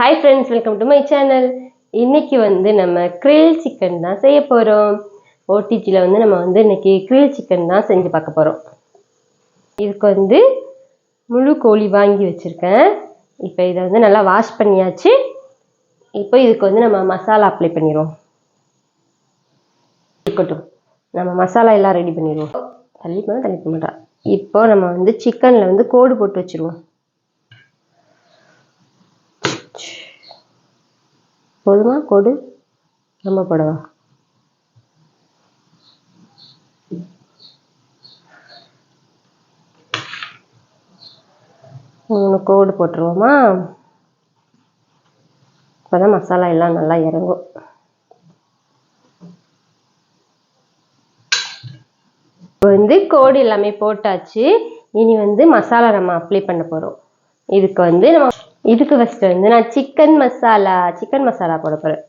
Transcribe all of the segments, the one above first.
Hi friends welcome to my channel இன்னைக்கு வந்து நம்ம கிரில் சிக்கன் தான் செய்ய போகிறோம் ஓடிஜியில் வந்து நம்ம வந்து இன்னைக்கு கிரில் சிக்கன் தான் செஞ்சு பார்க்க போகிறோம் இதுக்கு வந்து முழு கோழி வாங்கி வச்சுருக்கேன். இப்போ இதை வந்து நல்லா வாஷ் பண்ணியாச்சு. இப்போ இதுக்கு வந்து நம்ம மசாலா அப்ளை பண்ணிடுவோம். இருக்கட்டும். நம்ம மசாலா எல்லாம் ரெடி பண்ணிடுவோம். தள்ளி போனால் தள்ளி போக மாட்டா. இப்போ நம்ம வந்து சிக்கனில் வந்து கோடு போட்டு வச்சுருவோம். போதுமா? கோடு. நம்ம புடவா? மூணு கோடு போட்டுருவோமா? அப்போதான் மசாலா எல்லாம் நல்லா இறங்கும். இப்போ வந்து கோடு எல்லாமே போட்டாச்சு. இனி வந்து மசாலா நம்ம அப்ளை பண்ண போகிறோம் இதுக்கு வந்து நம்ம இதுக்கு ஃபர்ஸ்ட் வந்து நான் சிக்கன் மசாலா சிக்கன் மசாலா போட போகிறேன்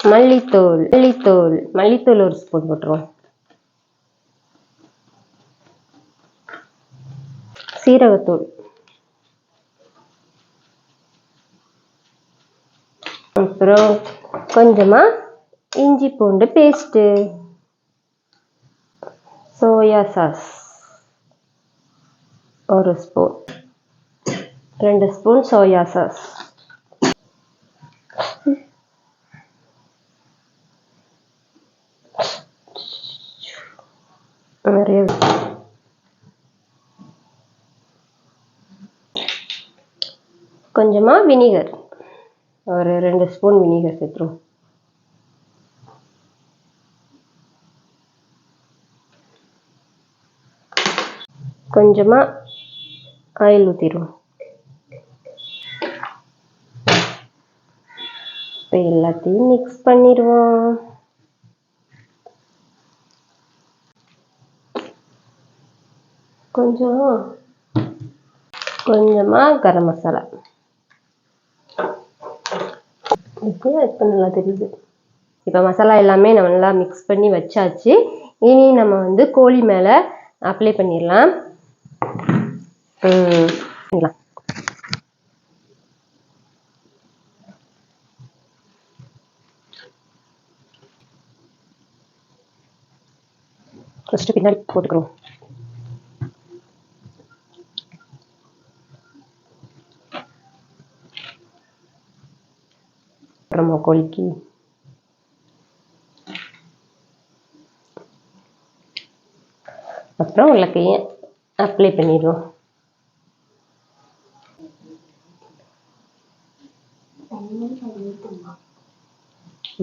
மல்லித்தூள் மல்லித்தூள் மல்லித்தூள் ஒரு ஸ்பூன் போட்டுருவோம். சீரகத்தூள். அப்புறம் கொஞ்சமா இஞ்சி பூண்டு பேஸ்ட்டு சோயா சாஸ். ஒரு ஸ்பூன் ரெண்டு ஸ்பூன் சோயா சாஸ். நிறைய கொஞ்சமாக வினிகர். ஒரு ரெண்டு ஸ்பூன் வினிகர் சேர்த்துருவோம். கொஞ்சமா ஆயில் ஊற்றிடுவோம் இப்போ எல்லாத்தையும் மிக்ஸ் பண்ணிடுவோம். கொஞ்சம் கொஞ்சமா கரம் மசாலா. இப்போ இப்போ நல்லா தெரியுது. இப்போ மசாலா எல்லாமே நம்ம நல்லா மிக்ஸ் பண்ணி வச்சாச்சு. இனி நம்ம வந்து கோழி மேலே அப்ளை பண்ணிடலாம். ம், பண்ணிடலாம் ஃபஸ்ட்டு பின்னாடி போட்டுக்கிறோம் அப்புறமா கோழிக்கு அப்புறம் உருளைக்கையும் அப்ளை பண்ணிடுவோம்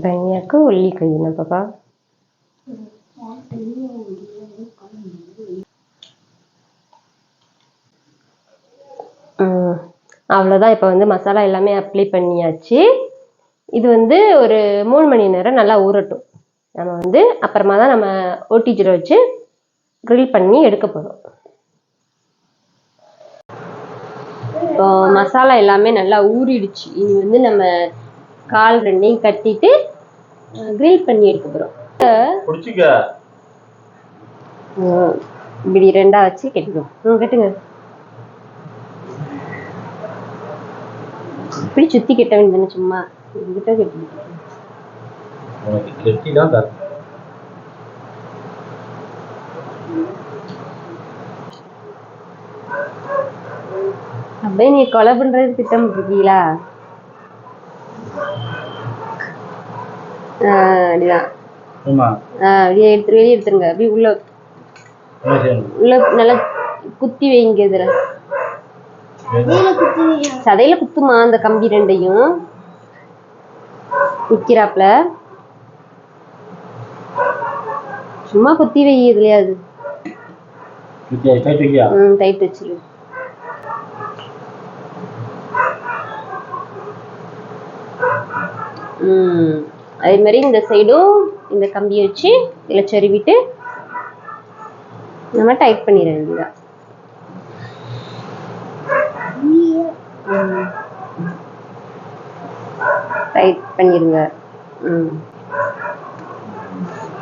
தனியாக்கு உள்ளி கையினா பாப்பா ம், அவ்வளோதான் இப்போ வந்து மசாலா எல்லாமே அப்ளை பண்ணியாச்சு. இது வந்து ஒரு மூணு மணி நேரம் நல்லா ஊறட்டும். நம்ம வந்து அப்புறமா தான் நம்ம ஓட்டிஜில் வச்சு க்ரில் பண்ணி எடுக்க போகிறோம் இப்போ மசாலா எல்லாமே நல்லா ஊறிடுச்சு. இனி வந்து நம்ம கால் ரெண்டையும் கட்டிட்டு grill பண்ணி எடுக்க போகிறோம் இப்படி ரெண்டா வச்சு கட்டிக்குவோம். ம் கட்டுங்க. இப்படி சுத்தி கட்ட வேண்டியதுன்னு சும்மா. இதுகிட்ட கட்டி அப்படியே நீ கொலை பண்றது திட்டம் இருக்கீங்களா அப்படிதான். அப்படியே எடுத்து வெளியே எடுத்துருங்க. அப்படியே உள்ள உள்ள நல்லா குத்தி வைங்க இதுல. சதையில குத்துமா அந்த கம்பி ரெண்டையும்? நிக்கிறாப்ல சும்மா குத்தி வை இதுலயாவது ம் டைட் வச்சிரு. ம். அதே மாதிரி இந்த சைடும் இந்த கம்பியை வச்சு இதில் செருவிட்டு நம்ம டைட் பண்ணிட வேண்டியதா டைட் பண்ணிடுங்க. ம்.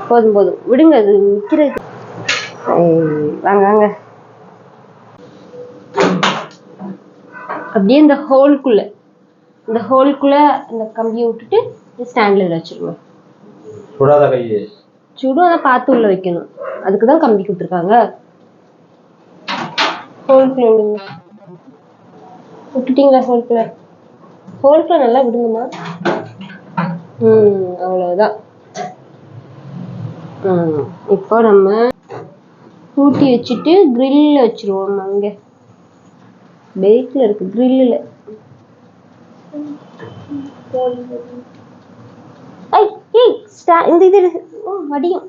போதும் போதும். விடுங்க அது நிற்கிறது. வாங்க வாங்க. அப்படியே இந்த ஹோல்குள்ள இந்த ஹோல்குள்ள இந்த கம்பியை விட்டுட்டு ஸ்டாண்ட்ல வச்சிருங்க. சுடாத கையை சுடும் அதை பார்த்து உள்ள வைக்கணும். அதுக்கு தான் கம்பி கொடுத்துருக்காங்க. ஹோல்குள்ள விடுங்க. விட்டுட்டீங்களா ஹோல்குள்ள ஹோல்குள்ள நல்லா விடுங்கம்மா. ம் அவ்வளவுதான். ம் இப்போ நம்ம கூட்டி வச்சுட்டு கிரில்ல வச்சிருவோம் அங்க பேக்ல இருக்கு கிரில்லில் ஐ ஏய் ஸ்டா இந்த இது வடியும்.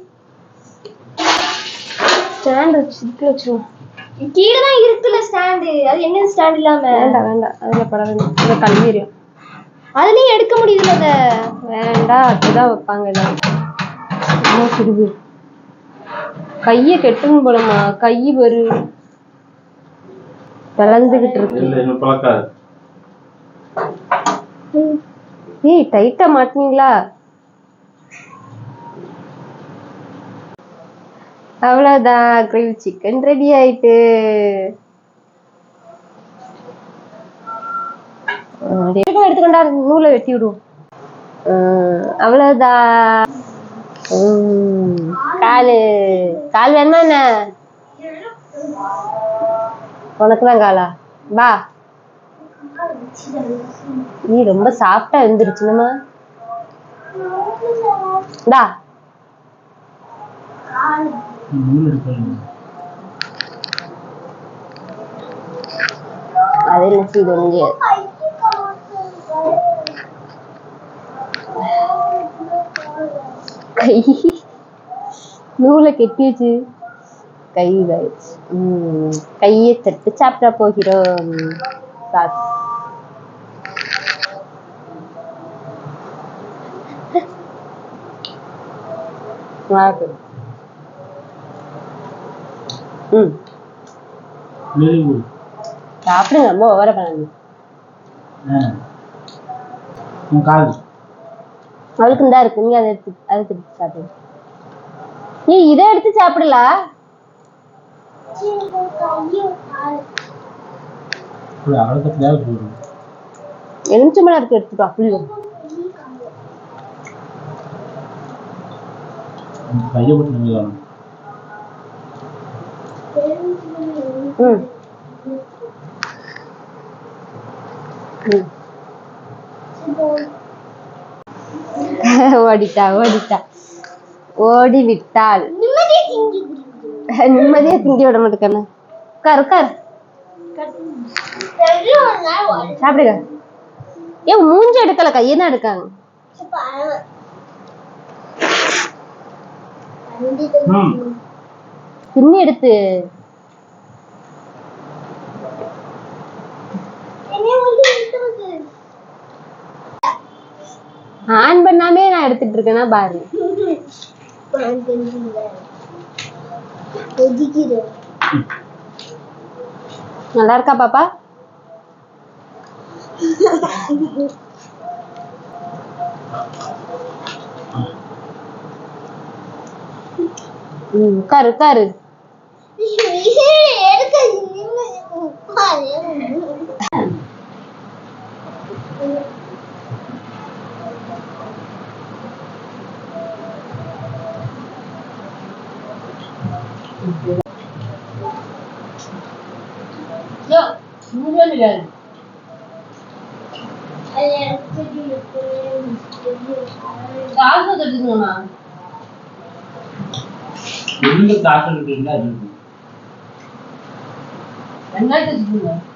ஸ்டாண்ட் வச்சு இதுக்குள்ள வச்சிருவோம். கீழே தான் இருக்குல்ல ஸ்டாண்டு அது என்ன ஸ்டாண்ட் இல்லாம? வேண்டாம் வேண்டாம். அதில் பட வேண்டாம். அதில் கழுவிடும் அதுலயும் எடுக்க முடியுதுல அத? வேண்டாம் அப்படிதான் வைப்பாங்க அம்மா சிறுது கையை கெட்டணும் போலமா கை வரு. பிளந்துகிட்டு இருக்கு. ஏய் டைட்டா மாட்டினீங்களா? அவ்வளோதான் கிரில் சிக்கன் ரெடி ஆயிட்டு. எடுத்துக்கொண்டா நூலை வெட்டி விடுவோம். ஆஹ் உம், காலு கால் வேணுமா என்ன? உனக்கு தான் காலா? வா. நீ ரொம்ப சாப்பிட்டா எழுந்திருச்சுனமா டா நூல் எடுக்கணும் கை. நூலை கெட்டி வச்சு கை உம் கையை தட்டு சாப்பிட போகிறோம். சாஸ் சாப்பிடுங்க ரொம்ப ஓவர பண்ணாங்க ஆ. உன் கால் அவளுக்கு இந்தா இருக்கு நீங்க அதை எடுத்து அதை எடுத்து சாப்பிடுங்க நீ இதை எடுத்து சாப்பிடல? எலுமிச்சம்பழம் இருக்கு எடுத்துட்டு அப்படி கையை போட்டு நிறுத்தணும் ம் ம். ஓடிட்டா ஓடிட்டா ஓடி விட்டாள் நிம்மதியா திங்கி குடிக்குது நிம்மதியா திங்கி விட மாட்டேக்கண்ணா உட்கார் உட்கார் வெறும் ஒரு நாள் வாழ்க்கை. சாப்பிடுங்க ஏன் மூஞ்சி எடுக்கல கையை தான் எடுக்காங்க பரவ- ம் பின்னி எடுத்து. ஆன் பண்ணாமே நான் எடுத்துட்டு இருக்கேன்னா பாரு. நல்லா இருக்கா பாப்பா? ம் உட்காரு உட்காரு. Ya, buraya mı geldin? Daha mı da dedin ona? Bunu da daha da. தாக்கல் இருக்குங்களா அது வெங்காயத்தை